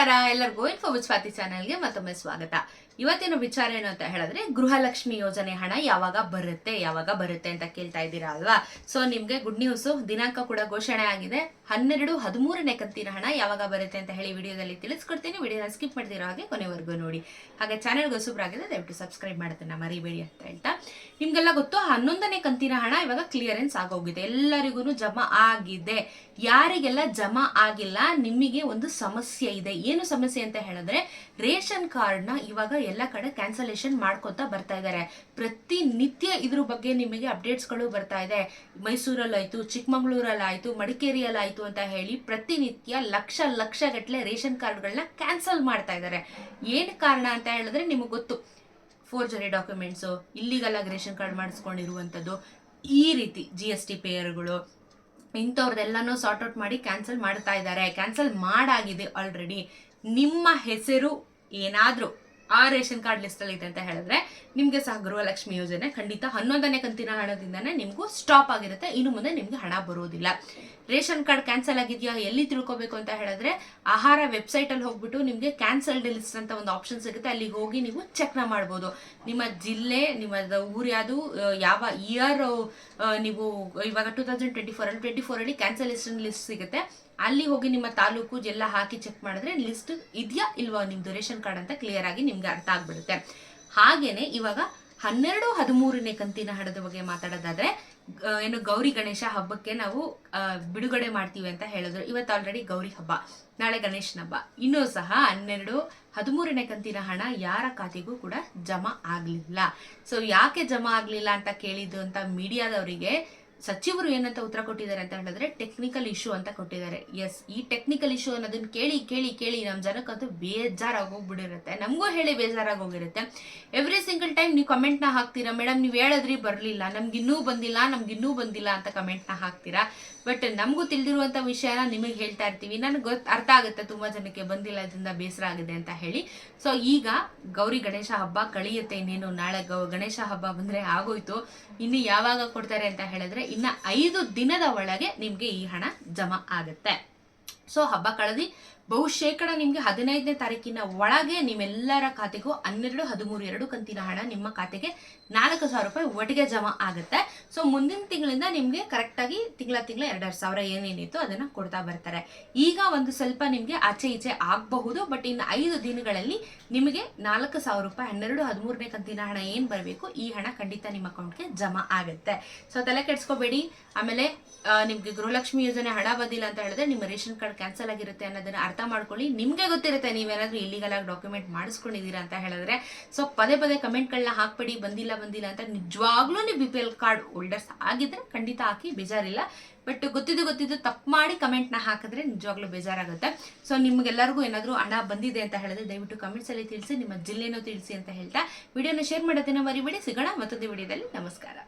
ನಮಸ್ಕಾರ ಎಲ್ಲರಿಗೂ ಇನ್ಫೋ ಸ್ವಾತಿ ಚಾನೆಲ್ಗೆ ಮತ್ತೊಮ್ಮೆ ಸ್ವಾಗತ. ಇವತ್ತಿನ ವಿಚಾರ ಏನು ಅಂತ ಹೇಳಿದ್ರೆ ಗೃಹಲಕ್ಷ್ಮಿ ಯೋಜನೆ ಹಣ ಯಾವಾಗ ಬರುತ್ತೆ ಯಾವಾಗ ಬರುತ್ತೆ ಅಂತ ಕೇಳ್ತಾ ಇದ್ದೀರಾ ಅಲ್ವಾ? ಸೊ ನಿಮ್ಗೆ ಗುಡ್ ನ್ಯೂಸ್ ದಿನಾಂಕ ಕೂಡ ಘೋಷಣೆ ಆಗಿದೆ. ಹನ್ನೆರಡು, ಹದಿಮೂರನೇ ಕಂತಿನ ಹಣ ಯಾವಾಗ ಬರುತ್ತೆ ಅಂತ ಹೇಳಿ ವಿಡಿಯೋದಲ್ಲಿ ತಿಳಿಸ್ಕೊಡ್ತೀನಿ. ವಿಡಿಯೋನ ಸ್ಕಿಪ್ ಮಾಡ್ತಿರೋ ಹಾಗೆ ಕೊನೆವರೆಗೂ ನೋಡಿ. ಹಾಗೆ ಚಾನೆಲ್ಗೆ ಹೊಸಬ್ರಾಗಿದೆ ದಯವಿಟ್ಟು ಸಬ್ಸ್ಕ್ರೈಬ್ ಮಾಡೋದನ್ನ ಮರಿಬೇಡಿ ಅಂತ ಹೇಳ್ತಾ. ನಿಮ್ಗೆಲ್ಲ ಗೊತ್ತು, ಹನ್ನೊಂದನೇ ಕಂತಿನ ಹಣ ಇವಾಗ ಕ್ಲಿಯರೆನ್ಸ್ ಆಗೋಗಿದೆ. ಎಲ್ಲರಿಗೂ ಜಮಾ ಆಗಿದೆ. ಯಾರಿಗೆಲ್ಲ ಜಮಾ ಆಗಿಲ್ಲ, ನಿಮಗೆ ಒಂದು ಸಮಸ್ಯೆ ಇದೆ. ಏನು ಸಮಸ್ಯೆ ಅಂತ ಹೇಳಿದ್ರೆ ರೇಷನ್ ಕಾರ್ಡ್ನ ಇವಾಗ ಎಲ್ಲ ಕಡೆ ಕ್ಯಾನ್ಸಲೇಷನ್ ಮಾಡ್ಕೊತಾ ಬರ್ತಾ ಇದ್ದಾರೆ ಪ್ರತಿನಿತ್ಯ ಇದ್ರ ಬಗ್ಗೆ ನಿಮಗೆ ಅಪ್ಡೇಟ್ಸ್ಗಳು ಬರ್ತಾ ಇದೆ. ಮೈಸೂರಲ್ಲಾಯ್ತು ಮಡಿಕೇರಿಯಲ್ಲಿ ಮಡಿಕೇರಿಯಲ್ಲಾಯ್ತು ಅಂತ ಹೇಳಿ ಪ್ರತಿನಿತ್ಯ ಲಕ್ಷ ಲಕ್ಷ ಗಟ್ಟಲೆ ರೇಷನ್ ಕಾರ್ಡ್ಗಳನ್ನ ಕ್ಯಾನ್ಸಲ್ ಮಾಡ್ತಾ ಇದ್ದಾರೆ ಏನು ಕಾರಣ ಅಂತ ಹೇಳಿದ್ರೆ ನಿಮಗೆ ಗೊತ್ತು. ಫೋರ್ಜರಿ ಡಾಕ್ಯುಮೆಂಟ್ಸು ಇಲ್ಲಿಗಲ್ ಆಗಿ ರೇಷನ್ ಕಾರ್ಡ್ ಮಾಡಿಸ್ಕೊಂಡಿರುವಂಥದ್ದು, ಈ ರೀತಿ ಜಿ ಎಸ್ ಟಿ ಪೇಯರ್ಗಳು ಇಂಥವ್ರದ್ದೆಲ್ಲನೂ ಸಾರ್ಟ್ ಔಟ್ ಮಾಡಿ ಕ್ಯಾನ್ಸಲ್ ಮಾಡ್ತಾ ಇದ್ದಾರೆ ಕ್ಯಾನ್ಸಲ್ ಮಾಡಾಗಿದೆ ಆಲ್ರೆಡಿ ನಿಮ್ಮ ಹೆಸರು ಏನಾದರೂ ಆ ರೇಷನ್ ಕಾರ್ಡ್ ಲಿಸ್ಟಲ್ಲಿ ಇದೆ ಅಂತ ಹೇಳಿದ್ರೆ, ನಿಮಗೆ ಸಹ ಗೃಹಲಕ್ಷ್ಮಿ ಯೋಜನೆ ಖಂಡಿತ ಹನ್ನೊಂದನೇ ಕಂತಿನ ಹಣದಿಂದನೇ ನಿಮಗೂ ಸ್ಟಾಪ್ ಆಗಿರುತ್ತೆ. ಇನ್ನು ಮುಂದೆ ನಿಮಗೆ ಹಣ ಬರೋದಿಲ್ಲ. ರೇಷನ್ ಕಾರ್ಡ್ ಕ್ಯಾನ್ಸಲ್ ಆಗಿದೆಯಾ, ಎಲ್ಲಿ ತಿಳ್ಕೊಬೇಕು ಅಂತ ಹೇಳಿದ್ರೆ, ಆಹಾರ ವೆಬ್ಸೈಟಲ್ಲಿ ಹೋಗ್ಬಿಟ್ಟು ನಿಮಗೆ ಕ್ಯಾನ್ಸಲ್ಡ್ ಲಿಸ್ಟ್ ಅಂತ ಒಂದು ಆಪ್ಷನ್ ಸಿಗುತ್ತೆ. ಅಲ್ಲಿಗೆ ಹೋಗಿ ನೀವು ಚೆಕ್ನ ಮಾಡ್ಬೋದು. ನಿಮ್ಮ ಜಿಲ್ಲೆ ನಿಮ್ಮ ಊರು ಯಾವುದು ಯಾವ ಇಯರ್ ನೀವು ಇವಾಗ ಟೂ ತೌಸಂಡ್ ಟ್ವೆಂಟಿ ಅಲ್ಲಿ ಟ್ವೆಂಟಿ ಫೋರಲ್ಲಿ ಕ್ಯಾನ್ಸಲ್ ಲಿಸ್ಟ್ ಸಿಗುತ್ತೆ. ಅಲ್ಲಿ ಹೋಗಿ ನಿಮ್ಮ ತಾಲೂಕು ಜೆಲ್ಲ ಹಾಕಿ ಚೆಕ್ ಮಾಡಿದ್ರೆ ಲಿಸ್ಟ್ ಇದೆಯಾ ಇಲ್ವಾ? ನಿಮ್ದು ರೇಷನ್ ಕಾರ್ಡ್ ಅಂತ ಕ್ಲಿಯರ್ ಆಗಿ ನಿಮ್ಗೆ ಅರ್ಥ ಆಗ್ಬಿಡುತ್ತೆ. ಹಾಗೇನೆ ಇವಾಗ ಹನ್ನೆರಡು ಹದಿಮೂರನೇ ಕಂತಿನ ಹಣದ ಬಗ್ಗೆ ಮಾತಾಡೋದಾದ್ರೆ ಏನು ಗೌರಿ ಗಣೇಶ ಹಬ್ಬಕ್ಕೆ ನಾವು ಬಿಡುಗಡೆ ಮಾಡ್ತೀವಿ ಅಂತ ಹೇಳಿದ್ರು. ಇವತ್ತು ಆಲ್ರೆಡಿ ಗೌರಿ ಹಬ್ಬ, ನಾಳೆ ಗಣೇಶನ ಹಬ್ಬ. ಇನ್ನೂ ಸಹ ಹನ್ನೆರಡು ಹದಿಮೂರನೇ ಕಂತಿನ ಹಣ ಯಾರ ಖಾತೆಗೂ ಕೂಡ ಜಮಾ ಆಗಲಿಲ್ಲ. ಸೊ ಯಾಕೆ ಜಮಾ ಆಗಲಿಲ್ಲ ಅಂತ ಕೇಳಿದ್ದು ಅಂತ ಮೀಡಿಯಾದವರಿಗೆ ಸಚಿವರು ಏನಂತ ಉತ್ತರ ಕೊಟ್ಟಿದ್ದಾರೆ ಅಂತ ಹೇಳಿದ್ರೆ ಟೆಕ್ನಿಕಲ್ ಇಶ್ಯೂ ಅಂತ ಕೊಟ್ಟಿದ್ದಾರೆ. ಎಸ್ ಈ ಟೆಕ್ನಿಕಲ್ ಇಶ್ಯೂ ಅನ್ನೋದನ್ನ ಕೇಳಿ ಕೇಳಿ ಕೇಳಿ ನಮ್ಮ ಜನಕ್ಕಂತೂ ಬೇಜಾರಾಗಿ ಹೋಗ್ಬಿಟ್ಟಿರುತ್ತೆ ನಮಗೂ ಹೇಳಿ ಬೇಜಾರಾಗಿ ಹೋಗಿರುತ್ತೆ. ಎವ್ರಿ ಸಿಂಗಲ್ ಟೈಮ್ ನೀವು ಕಮೆಂಟ್ನ ಹಾಕ್ತೀರಾ ಮೇಡಮ್ ನೀವು ಹೇಳಿದ್ರಿ ಬರಲಿಲ್ಲ, ನಮ್ಗೆ ಇನ್ನೂ ಬಂದಿಲ್ಲ, ನಮ್ಗೆ ಇನ್ನೂ ಬಂದಿಲ್ಲ ಅಂತ ಕಮೆಂಟ್ನ ಹಾಕ್ತೀರಾ? ಬಟ್ ನಮಗೂ ತಿಳಿದಿರುವಂಥ ವಿಷಯನ ನಿಮಗೆ ಹೇಳ್ತಾ ಇರ್ತೀವಿ. ನನಗೆ ಗೊತ್ತು ಅರ್ಥ ಆಗುತ್ತೆ ತುಂಬ ಜನಕ್ಕೆ ಬಂದಿಲ್ಲ, ಇದರಿಂದ ಬೇಸರ ಆಗಿದೆ ಅಂತ ಹೇಳಿ. ಸೊ ಈಗ ಗೌರಿ ಗಣೇಶ ಹಬ್ಬ ಕಳಿಯುತ್ತೆ ಇನ್ನೇನು, ನಾಳೆ ಗೌ, ಗಣೇಶ ಹಬ್ಬ ಬಂದರೆ ಆಗೋಯ್ತು. ಇನ್ನು ಯಾವಾಗ ಕೊಡ್ತಾರೆ ಅಂತ ಹೇಳಿದ್ರೆ ಇನ್ನು ಐದು ದಿನದ ಒಳಗೆ ನಿಮಗೆ ಈ ಹಣ ಜಮಾ ಆಗುತ್ತೆ. ಸೊ ಹಬ್ಬ ಕಳೆದಿ ಬಹುಶೇಕಡ ನಿಮಗೆ ಹದಿನೈದನೇ ತಾರೀಕಿನ ಒಳಗೆ ನಿಮ್ಮೆಲ್ಲರ ಖಾತೆಗೂ ಹನ್ನೆರಡು, ಹದಿಮೂರು, ಎರಡು ಕಂತಿನ ಹಣ ನಿಮ್ಮ ಖಾತೆಗೆ ನಾಲ್ಕು ಸಾವಿರ ರೂಪಾಯಿ ಒಟ್ಟಿಗೆ ಜಮಾ ಆಗುತ್ತೆ. ಸೊ ಮುಂದಿನ ತಿಂಗಳಿಂದ ನಿಮಗೆ ಕರೆಕ್ಟಾಗಿ ತಿಂಗಳ ತಿಂಗಳ ಎರಡೆರಡು ಸಾವಿರ ಏನೇನಿತ್ತು ಅದನ್ನು ಕೊಡ್ತಾ ಬರ್ತಾರೆ. ಈಗ ಒಂದು ಸ್ವಲ್ಪ ನಿಮಗೆ ಆಚೆ ಈಚೆ ಆಗಬಹುದು, ಬಟ್ ಇನ್ನು ಐದು ದಿನಗಳಲ್ಲಿ ನಿಮಗೆ ನಾಲ್ಕು ಸಾವಿರ ರೂಪಾಯಿ, ಹನ್ನೆರಡು, ಹದಿಮೂರನೇ ಕಂತಿನ ಹಣ ಏನು ಬರಬೇಕು, ಈ ಹಣ ಖಂಡಿತ ನಿಮ್ಮ ಅಕೌಂಟ್ಗೆ ಜಮಾ ಆಗುತ್ತೆ. ಸೊ ತಲೆ ಕೆಡಿಸ್ಕೋಬೇಡಿ. ಆಮೇಲೆ ನಿಮ್ಗೆ ಗೃಹಲಕ್ಷ್ಮಿ ಯೋಜನೆ ಹಣ ಬಂದಿಲ್ಲ ಅಂತ ಹೇಳಿದ್ರೆ ನಿಮ್ಮ ರೇಷನ್ ಕಾರ್ಡ್ ಕ್ಯಾನ್ಸಲ್ ಆಗಿರುತ್ತೆ ಅನ್ನೋದನ್ನ ಅರ್ಥ ಮಾಡ್ಕೊಳ್ಳಿ. ನಿಮ್ಗೆ ಗೊತ್ತಿರುತ್ತೆ ನೀವೇನಾದ್ರೂ ಇಲ್ಲಿಗಲ್ ಆಗಿ ಡಾಕ್ಯುಮೆಂಟ್ ಮಾಡಿಸ್ಕೊಂಡಿದ್ದೀರಾ ಅಂತ ಹೇಳಿದ್ರೆ ಸೊ ಪದೇ ಪದೇ ಕಮೆಂಟ್ಗಳನ್ನ ಹಾಕ್ಬೇಡಿ, ಬಂದಿಲ್ಲ ಬಂದಿಲ್ಲ ಅಂತ ನಿಜವಾಗ್ಲೂ ನೀವು B P L card holders ಆಗಿದ್ರೆ ಖಂಡಿತ ಹಾಕಿ, ಬೇಜಾರಿಲ್ಲ. ಬಟ್ ಗೊತ್ತಿದ್ದು ಗೊತ್ತಿದ್ದು ತಪ್ಪು ಮಾಡಿ ಕಮೆಂಟ್ನ ಹಾಕಿದ್ರೆ ನಿಜವಾಗ್ಲೂ ಬೇಜಾರಾಗುತ್ತೆ. ಸೊ ನಿಮ್ಗೆಲ್ಲರಿಗೂ ಏನಾದರೂ ಹಣ ಬಂದಿದೆ ಅಂತ ಹೇಳಿದ್ರೆ ದಯವಿಟ್ಟು ಕಮೆಂಟ್ಸಲ್ಲಿ ತಿಳಿಸಿ, ನಿಮ್ಮ ಜಿಲ್ಲೆನೂ ತಿಳಿಸಿ ಅಂತ ಹೇಳ್ತಾ, ವಿಡಿಯೋನ ಶೇರ್ ಮಾಡೋದನ್ನ ಮರಿಬೇಡಿ. ಸಿಗೋಣ ಮತ್ತೊಂದು ವಿಡಿಯೋದಲ್ಲಿ. ನಮಸ್ಕಾರ.